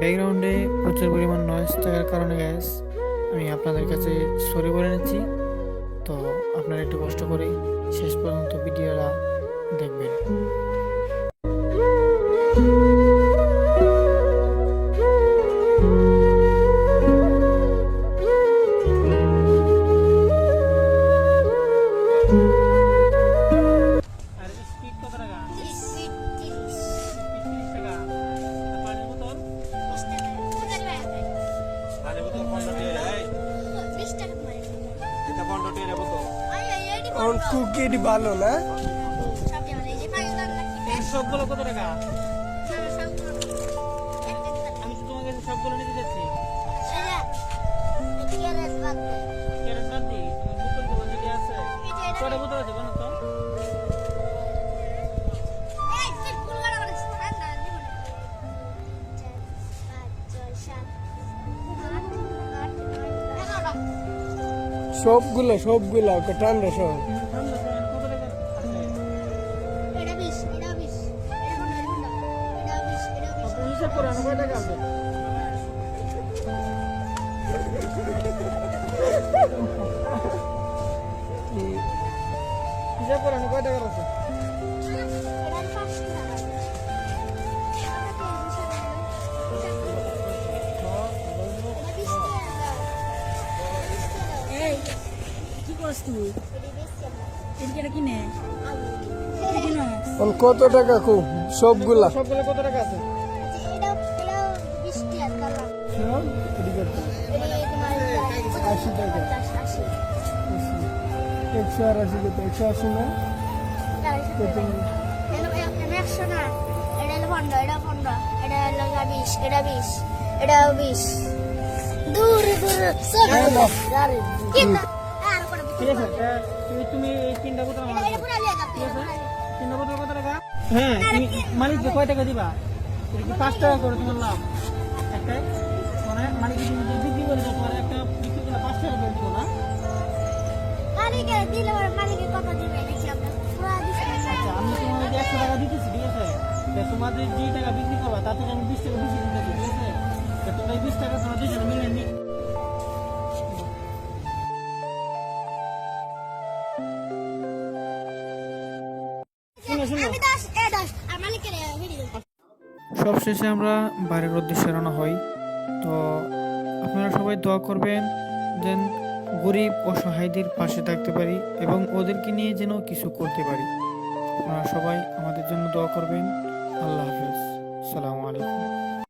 ব্যাকগ্রাউন্ডে প্রচুর পরিমাণ নয়েজ থাকার কারণে গ্যাস আমি আপনাদের কাছে সরি বলে নিচ্ছি। তো আপনারা একটু কষ্ট করে শেষ পর্যন্ত ভিডিওটা দেখবেন। টিয়া বোতল ভালো না সবগুলো কত টাকা? সবগুলো সবগুলো ওকে ঠান্ডা সব। হিসাব করে কয় টাকা আছে? এদিকে কিনে কত টাকা খুব সবগুলা। সবগুলো কত টাকা আছে। আশি টাকা একশো আর আশি কত একশো আশি না একশো না এটা হলো পনেরো এটা পনেরো এটা হলো বিশ এটা বিশ এটা বিশ দূর দূর ঠিক আছে তুমি এই তিনটা বোতল ঠিক আছে? তিনটা বোতল কত টাকা? হ্যাঁ তুমি মালিককে কয় টাকা দিবা? পাঁচ টাকা করে তোমার লাভ? একটাই। মানে মালিক বিক্রি করে দাও তোমার একটা বিক্রি করে পাঁচ টাকা করে দিবো না? মালিকে দিলে পরে কত দিবে? দেখি আমরা পুরো দিছে। আচ্ছা আমি তোমাকে একশো টাকা দিতেছি ঠিক আছে? তোমাদের যে টাকা বিক্রি করবা তাতে আমি বিশ টাকা বেশি দিতেছি ঠিক আছে? তোমরা এই বিশ টাকা তোমরা দুজনে মিলে নি শুনো। সবশেষে আমরা বাড়ির উদ্দেশ্যে রওনা হই। তো আপনারা সবাই দোয়া করবেন যেন গরিব অসহায়দের পাশে থাকতে পারি এবং ওদেরকে নিয়ে যেন কিছু করতে পারি। আপনারা সবাই আমাদের জন্য দোয়া করবেন। আল্লাহ হাফেজ। সালামু আলাইকুম।